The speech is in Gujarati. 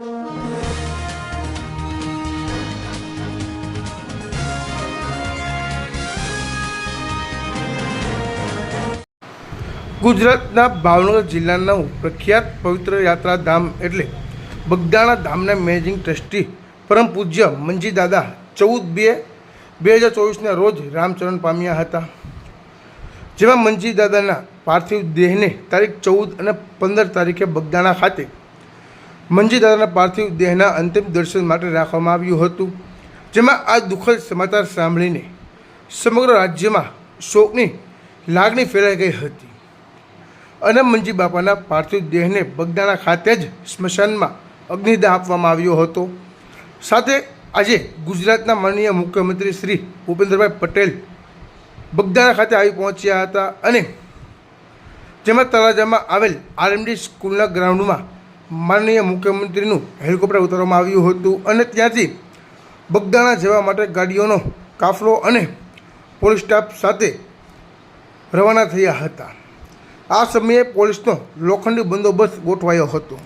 ગુજરાતના ભાવનગર જિલ્લાનું પ્રખ્યાત પવિત્ર યાત્રાધામ એટલે બગદાણા ધામના મેનેજિંગ ટ્રસ્ટી પરમ પૂજ્ય મંજી દાદા ચૌદ બે બે હજાર ચોવીસના રોજ રામચરણ પામ્યા હતા. જેમાં મંજી દાદાના પાર્થિવ દેહને તારીખ ચૌદ અને પંદર તારીખે બગદાણા ખાતે મંજી દાદાના પાર્થિવ દેહના અંતિમ દર્શન માટે રાખવામાં આવ્યું હતું, જેમાં આ દુઃખદ સમાચાર સાંભળીને સમગ્ર રાજ્યમાં શોકની લાગણી ફેલાઈ ગઈ હતી. અને મંજી બાપાના પાર્થિવ દેહને બગદાણા ખાતે જ સ્મશાનમાં અગ્નિદાહ આપવામાં આવ્યો હતો. સાથે આજે ગુજરાતના માનનીય મુખ્યમંત્રી શ્રી ભૂપેન્દ્રભાઈ પટેલ બગદાણા ખાતે આવી પહોંચ્યા હતા અને જેમાં તળાજામાં આવેલ આરએમડી સ્કૂલના ગ્રાઉન્ડમાં માનનીય મુખ્યમંત્રીનું હેલિકોપ્ટર ઉતારવામાં આવ્યું હતું અને ત્યાંથી બગદાણા જવા માટે ગાડીઓનો કાફલો અને પોલીસ સ્ટાફ સાથે રવાના થયા હતા. આ સમયે પોલીસનો લોખંડી બંદોબસ્ત ગોઠવાયો હતો.